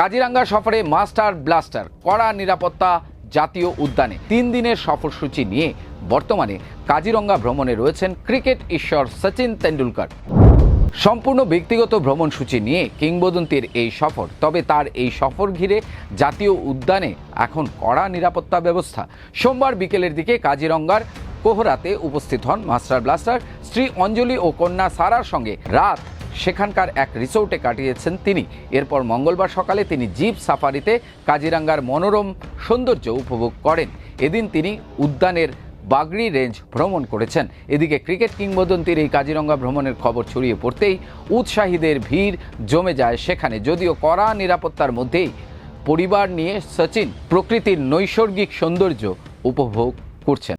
কাজিরাঙ্গা সফরে master blaster, কড়া নিরাপত্তা জাতীয় উদ্যানে তিন দিনের সফরসূচি নিয়ে বর্তমানে কাজিরঙ্গা ভ্রমণে রয়েছেন ক্রিকেট ঈশ্বর সচিন তেন্ডুলকর। সম্পূর্ণ ব্যক্তিগত ভ্রমণসূচি নিয়ে কিংবদন্তির এই সফর, তবে তার এই সফর ঘিরে জাতীয় উদ্যানে এখন কড়া নিরাপত্তা ব্যবস্থা। সোমবার বিকেলের দিকে কাজিরঙ্গার কোহরাতে উপস্থিত হন মাস্টার ব্লাস্টার স্ত্রী অঞ্জলি ও কন্যা সারার সঙ্গে। রাত সেখানকার এক রিসোর্টে কাটিয়েছেন তিনি। এরপর মঙ্গলবার সকালে তিনি জিপ সাফারিতে কাজিরাঙ্গার মনোরম সৌন্দর্য উপভোগ করেন। এদিন তিনি উদ্যানের বাগড়ি রেঞ্জ ভ্রমণ করেছেন। এদিকে ক্রিকেট কিংবদন্তির এই কাজিরঙ্গা ভ্রমণের খবর ছড়িয়ে পড়তেই উৎসাহীদের ভিড় জমে যায় সেখানে। যদিও কড়া নিরাপত্তার মধ্যেই পরিবার নিয়ে সচিন প্রকৃতির নৈসর্গিক সৌন্দর্য উপভোগ করছেন।